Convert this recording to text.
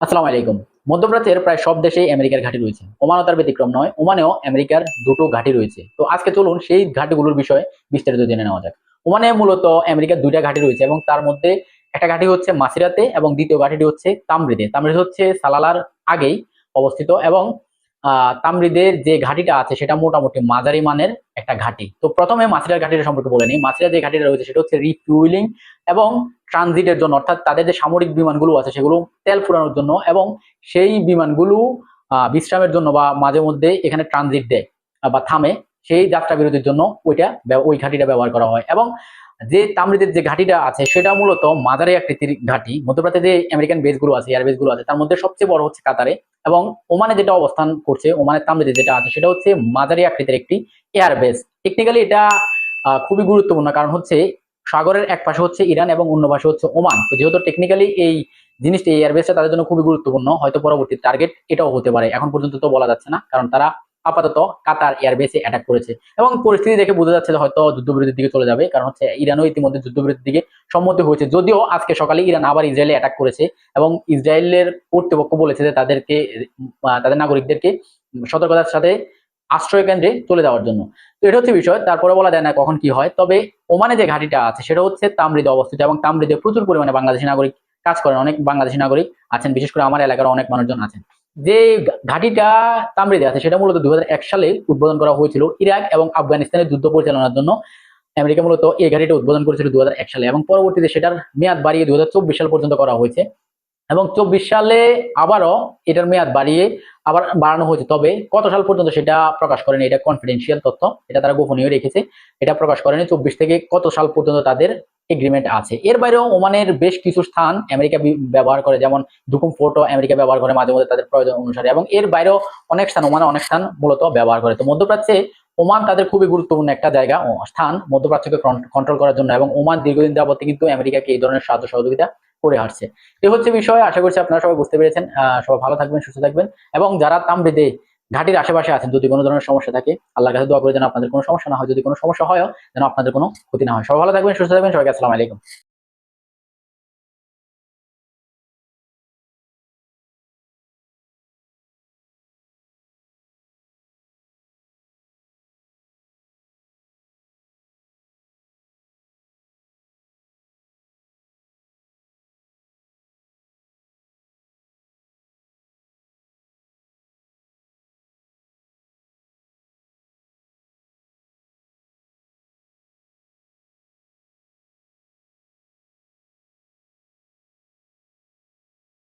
আসসালামু আলাইকুম। মধ্যপ্রাচ্যের প্রায় সব দেশেই আমেরিকার ঘাঁটি রয়েছে। ওমানও তার ব্যতিক্রম নয়, ওমানেও আমেরিকার দুটো ঘাঁটি রয়েছে। তো আজকে চলুন সেই ঘাঁটিগুলোর বিষয়ে বিস্তারিত জেনে নেওয়া যাক। ওমানে মূলত আমেরিকার দুইটা ঘাঁটি রয়েছে এবং তার মধ্যে একটা ঘাঁটি হচ্ছে মাসিরাতে এবং দ্বিতীয় ঘাঁটিটি হচ্ছে তামরিদে তামরিদ হচ্ছে সালালার আগেই অবস্থিত এবং তামরিদের যে ঘাঁটিটা আছে সেটা মোটামুটি মাঝারি মানের একটা ঘাঁটি। তো প্রথমে মাসিরার ঘাঁটিটা সম্পর্কে বলে নিই। মাসিরা যে ঘাঁটিটা রয়েছে সেটা হচ্ছে রিফিউলিং এবং ট্রানজিটের জন্য, অর্থাৎ তাদের যে সামরিক বিমানগুলো আছে সেগুলো তেল ফুরানোর জন্য এবং সেই বিমানগুলো বিশ্রামের জন্য বা মাঝে মধ্যে এখানে ট্রানজিট দেয় বা থামে, সেই যাত্রা বিরতির জন্য ওইটা ওই ঘাটিটা ব্যবহার করা হয়। এবং যে তামরিদের যে ঘাটিটা আছে, সেটা মূলত মাঝারি আকৃতির ঘাটি। মধ্যপ্রাচ্যে যে আমেরিকান বেসগুলো আছে, এয়ার বেসগুলো আছে, তার মধ্যে সবচেয়ে বড় হচ্ছে কাতারে এবং ওমানে যেটা অবস্থান করছে, ওমানের তামরিদে যেটা আছে, সেটা হচ্ছে মাঝারি আকৃতির একটি এয়ার বেস। টেকনিক্যালি এটা খুবই গুরুত্বপূর্ণ কারণ হচ্ছে সাগরের এক পাশে হচ্ছে ইরান এবং অন্য পাশে হচ্ছে ওমান। তো যেহেতু টেকনিক্যালি এই জিনিসটি এয়ারবেসটা তাদের জন্য খুবই গুরুত্বপূর্ণ, হয়তো পরবর্তী টার্গেট এটাও হতে পারে। এখন পর্যন্ত তো বলা যাচ্ছে না, কারণ তারা আপাতত কাতার এয়ারবেসে অ্যাটাক করেছে। এবং পরিস্থিতি দেখে বোঝা যাচ্ছে যে হয়তো যুদ্ধবিরতির দিকে চলে যাবে। কারণ হচ্ছে ইরানও ইতিমধ্যে যুদ্ধবিরতির দিকে সম্মতি হয়েছে। যদিও আজকে সকালে ইরান আবার ইসরায়েলে অ্যাটাক করেছে এবং ইসরায়েলের কর্তৃপক্ষ বলেছে যে তাদেরকে তাদের নাগরিকদেরকে সতর্কতার সাথে আশ্রয় কেন্দ্রে চলে যাওয়ার জন্য। তো এটা হচ্ছে বিষয়। তারপরে বলা যায় না কখন কি হয়। তবে ওমানে যে ঘাটিটা আছে, সেটা হচ্ছে তামরিদে অবস্থিত এবং তামরিদে প্রচুর পরিমাণে বাংলাদেশি নাগরিক কাজ করেন। অনেক বাংলাদেশি নাগরিক আছেন। বিশেষ করে আমার এলাকার অনেক মানুষজন আছেন। যে ঘাটিটা তামরিদে আছে, সেটা মূলত দু হাজার এক সালে উদ্বোধন করা হয়েছিল ইরাক এবং আফগানিস্তানের যুদ্ধ পরিচালনার জন্য। আমেরিকা মূলত এই ঘাটিটা উদ্বোধন করেছিল দুই সালে এবং পরবর্তীতে সেটার মেয়াদ বাড়িয়ে দুই হাজার চব্বিশ সাল পর্যন্ত করা হয়েছে। এবং চব্বিশ সালে আবারও এটার মেয়াদ বাড়িয়ে আবার বাড়ানো হয়েছে। তবে কত সাল পর্যন্ত সেটা প্রকাশ করেনি, এটা কনফিডেন্সিয়াল তথ্য, এটা তারা গোপনীয় রেখেছে। এটা প্রকাশ করেনি চব্বিশ থেকে কত সাল পর্যন্ত তাদের এগ্রিমেন্ট আছে। এর বাইরেও ওমানের বেশ কিছু স্থান আমেরিকা ব্যবহার করে, যেমন দুকুম ফোর্টও আমেরিকা ব্যবহার করে মাঝে মধ্যে তাদের প্রয়োজন অনুসারে, এবং এর বাইরেও অনেক স্থান, ওমানে অনেক স্থান মূলত ব্যবহার করে। তো মধ্যপ্রাচ্যে ওমান তাদের খুবই গুরুত্বপূর্ণ একটা জায়গা স্থান, মধ্যপ্রাচ্যকে কন্ট্রোল করার জন্য, এবং ওমান দীর্ঘদিন যাবতে কিন্তু আমেরিকাকে এই ধরনের সাহায্য সহযোগিতা করে আসছে। এ হচ্ছে বিষয়, আশা করছি আপনারা সবাই বুঝতে পেরেছেন। সবাই ভালো থাকবেন, সুস্থ থাকবেন, এবং যারা তামরিদে ঘাটির আশেপাশে আছেন, যদি কোনো ধরনের সমস্যা থাকে আল্লাহ কাছে দোয়া করে যেন আপনাদের কোনো সমস্যা না হয়, যদি কোনো সমস্যা হয় যেন আপনাদের কোনো ক্ষতি না হয়। সবাই ভালো থাকবেন, সুস্থ থাকবেন, সবাইকে আসসালামু আলাইকুম।